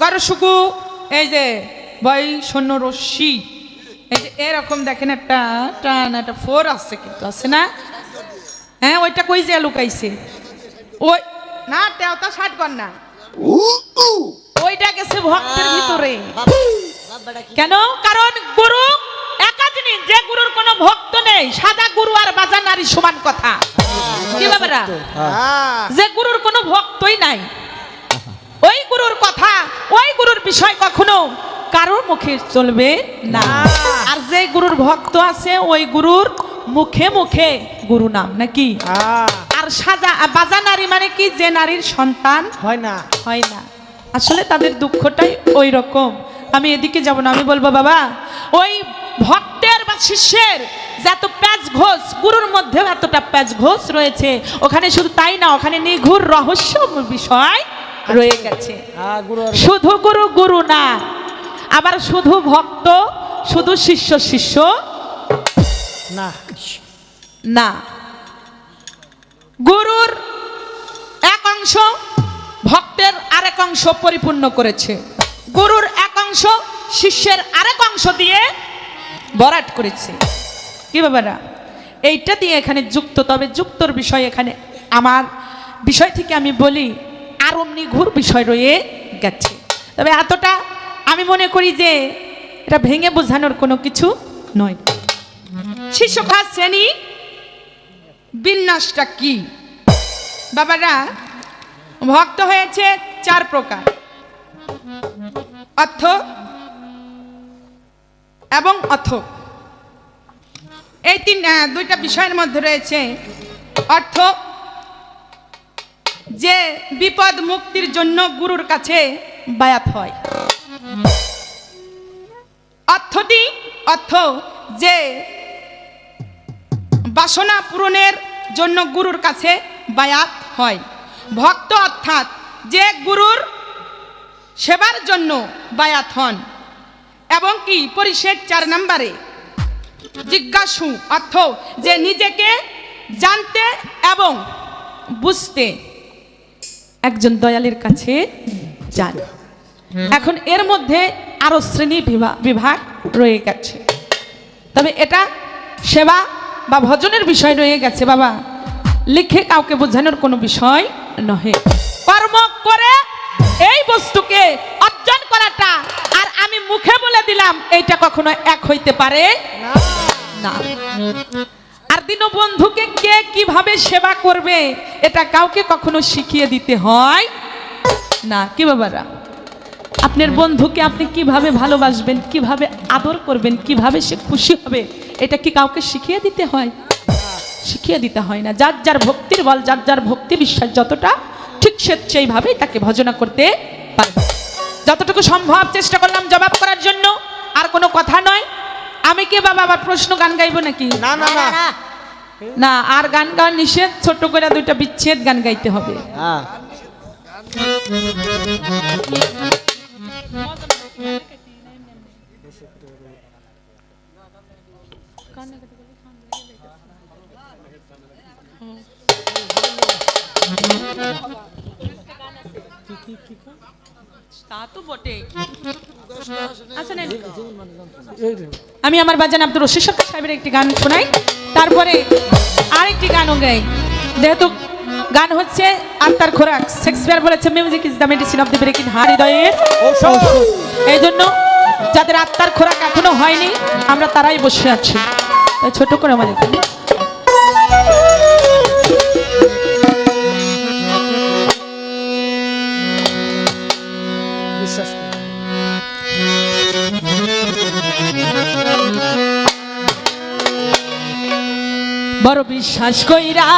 গরশুকু এই যে বই শূন্য রশ্মি এই যে এরকম দেখেন একটা টান একটা ফোর আছে কিন্তু আছে না? হ্যাঁ ওইটা কই যে লুকাইছে? ওই না তেও তেওতা ষাট কর না। ওইটা গেছে ভক্তের ভিতরে। কেন? কারণ গুরু একা জিনিস যে গুরুর কোনো ভক্ত নেই সাদা গুরু আর বাজা নারী সমান কথা। কি বাবারা যে গুরুর কোনো ভক্তই নাই। বিষয় কখনো কারোর মুখে চলবে না। আর যে গুরুর ভক্ত আছে ওই গুরুর মুখে মুখে গুরু নাম নাকি? আর সাজা বাজা নারী মানে কি? যে নারীর সন্তান হয় না। হয় না। আসলে তাদের দুঃখটাই ওই রকম। আমি এদিকে যাব না আমি বলব বাবা ওই ভক্তের বা শিষ্যের যত প্যাচ ঘোষ গুরুর মধ্যেও এতটা প্যাচ ঘোষ রয়েছে ওখানে শুধু তাই না ওখানে নিঘুর রহস্য বিষয় রয়ে গেছে। হ্যাঁ শুধু গুরু গুরু না আবার শুধু ভক্ত শুধু শিষ্য শিষ্য না। না। গুরুর এক অংশ ভক্তের আরেক অংশ পরিপূর্ণ করেছে। গুরুর এক অংশ শিষ্যের আরেক অংশ দিয়ে বরাট করেছে। কি বাবারা এইটা দিয়ে এখানে যুক্ত তবে যুক্তর বিষয় এখানে আমার বিষয় থেকে আমি বলি আরও নিঘুর বিষয় রয়ে গেছে। তবে এতটা আমি মনে করি যে এটা ভেঙে বোঝানোর কোনো কিছু নয়। শিশুকা শ্রেণি বিন্যাসটা কি? বাবারা, ভক্ত হয়েছে চার প্রকার। অর্থ এবং অথ এই তিন দুইটা বিষয়ের মধ্যে রয়েছে অর্থ যে বিপদ মুক্তির জন্য গুরুর কাছে বায়াত হয়। অর্থটি অর্থ যে বাসনা পূরণের জন্য গুরুর কাছে বায়াত হয়। ভক্ত অর্থাৎ যে গুরুর সেবার জন্য বায়াত হন এবং কি পরিষেদ চার নম্বরে জিজ্ঞাসু অর্থ যে নিজেকে জানতে এবং বুঝতে। একজন দয়ালের কাছে যান। এখন এর মধ্যে আরও শ্রেণি বিভা- বিভাগ রয়ে গেছে। তবে এটা সেবা বা ভজনের বিষয় রয়ে গেছে বাবা। লিখে কাউকে বোঝানোর কোনো বিষয় নহে। কর্ম করে এই বস্তুকে অর্জন করাটা আর আমি মুখে বলে দিলাম এইটা কখনো এক হইতে পারে না। আর দিন বন্ধুকে কে কীভাবে সেবা করবে, এটা কাউকে কখনো শিখিয়ে দিতে হয় না। কি বাবারা? আপনার বন্ধুকে আপনি কীভাবে ভালোবাসবেন, কীভাবে আদর করবেন, কীভাবে সে খুশি হবে, এটা কি কাউকে শিখিয়ে দিতে হয়? শিখিয়ে দিতে হয় না। যার যার ভক্তির বল, যার যার ভক্তি বিশ্বাস যতটা, ঠিক সে তাকে ভজনা করতে পারবে। যতটুকু সম্ভব চেষ্টা করলাম জবাব করার জন্য, আর কোনো কথা নয়। আমি কি বাবা আবার প্রশ্ন গান গাইবো নাকি? না না না। না আর গান গাওয়া নিষেধ ছোট করে দুইটা বিচ্ছেদ গান গাইতে হবে। হ্যাঁ। তা তো বটে। আমি আমার বাজান আব্দুর রশিদ সরকার সাহেবের একটি গান শোনাই। তারপরে আরেকটি গানও গাই। যেহেতু গান হচ্ছে আত্মার খোরাক, শেক্সপিয়ার বলেছে music is the medicine of the breaking হৃদয়ের। এই জন্য যাদের আত্মার খোরাক এখনও হয়নি, আমরা তারাই বসে আছি। ছোট করে আমাদের বড় বিশ্বাস কইরা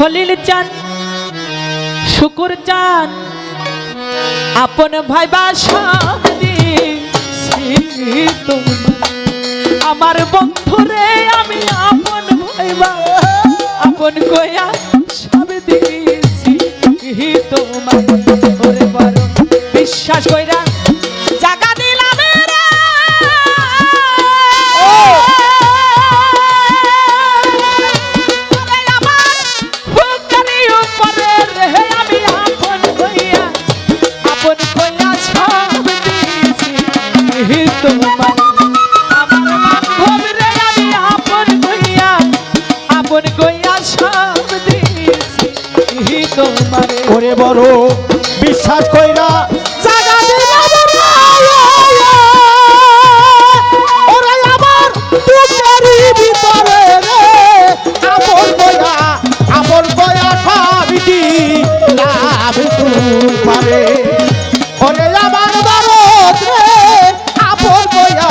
খলিল চান, শুকুর চান। আপন ভাই বাসি আমার বন্ধুরে, আমি আপন ভাইবা আপন কয়া সব দিয়েছি তোমার। বিশ্বাস কইরা করো বিশ্বাস কইরা জাগা ওরা আমার তোমারই ভিতরে আপন গয়া আপন গয়া সাবিটি ওরে আমার রে আপন আপন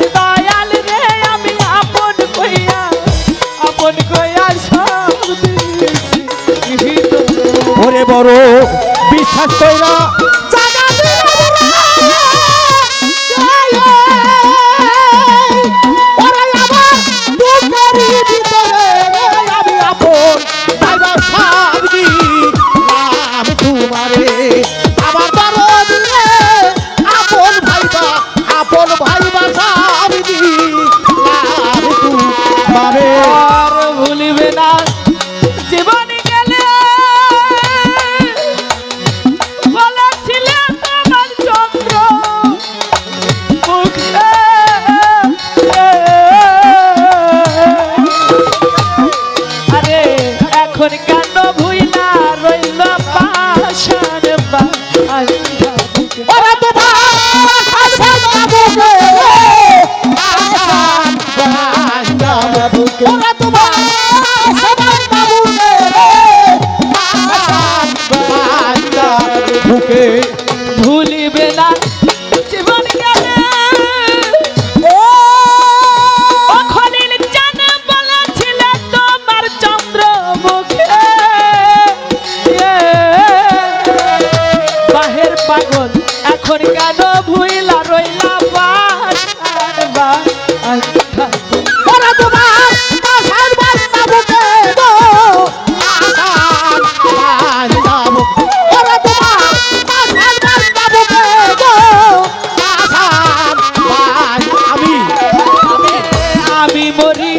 হাত কইরা মরি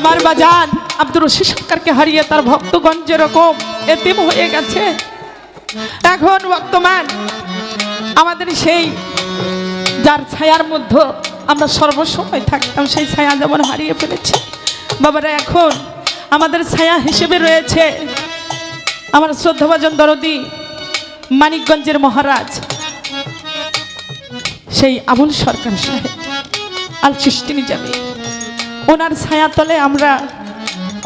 আমার বাজান আব্দুর রশিদ সরকারকে হারিয়ে তার ভক্তগণ যেরকম এতিম হয়ে গেছে। এখন বর্তমান আমাদের সেই যার ছায়ার মধ্যে আমরা সর্বসময় থাকতাম, সেই ছায়া যেমন হারিয়ে ফেলেছি। বাবারা, এখন আমাদের ছায়া হিসেবে রয়েছে আমার শ্রদ্ধাভাজন দরদি মানিকগঞ্জের মহারাজ, সেই আবুল সরকার সাহেব আল চিস্তিনি যাবে ওনার ছায়াতলে আমরা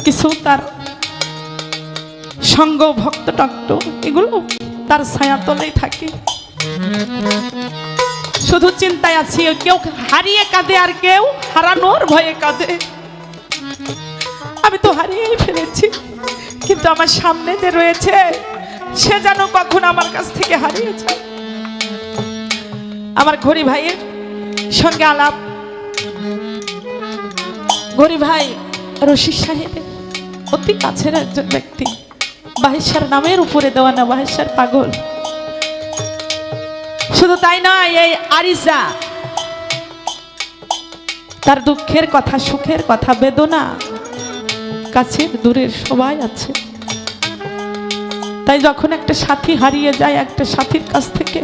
কিছু তার সঙ্গ ভক্ত টক্ত এগুলো তার ছায়াতলেই থাকি। শুধু চিন্তায় আছি, কেউ হারিয়ে কাঁদে আর কেউ হারানোর ভয়ে কাঁদে। আমি তো হারিয়েই ফেলেছি, কিন্তু আমার সামনে যে রয়েছে, সে যেন কখন আমার কাছ থেকে হারিয়েছে আমার ঘড়ি ভাইয়ের সঙ্গে আলাপ গরিব ভাই রশিদ সাহেবের অতি কাছের একজন ব্যক্তি। বাহেশ্বর নামের উপরে দেওয়া না বাহেশ্বর পাগল। শুধু তাই নয়, এই আরিসা তার দুঃখের কথা, সুখের কথা, বেদনা কাছের দূরের সবাই আছে। তাই যখন একটা সাথী হারিয়ে যায়, একটা সাথীর কাছ থেকে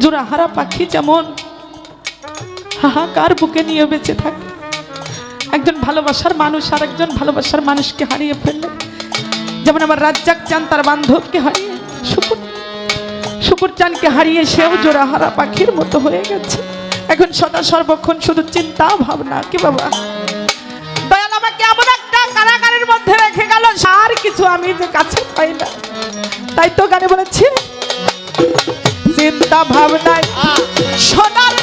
জোড়া হারা পাখি যেমন হাহাকার বুকে নিয়ে বেঁচে থাকে একজন ভালোবাসার মানুষ আর একজন ভালোবাসার মানুষকে হারিয়ে ফেললে। যেমন আমার রাজ্জাক চান তার বান্ধবকে হারিয়ে শুকুর শুকুর চানকে হারিয়ে সেও জোড়া হারা পাখির মতো হয়ে গেছে। এখন সদা সর্বক্ষণ শুধু চিন্তা ভাবনা কি বাবা? দয়াল আমাকে এমন একটা কারাগারের মধ্যে রেখে গেল আর কিছু আমি যে কাছে পাই না। তাই তো গানে বলেছি চিন্তা ভাবনায় সোনার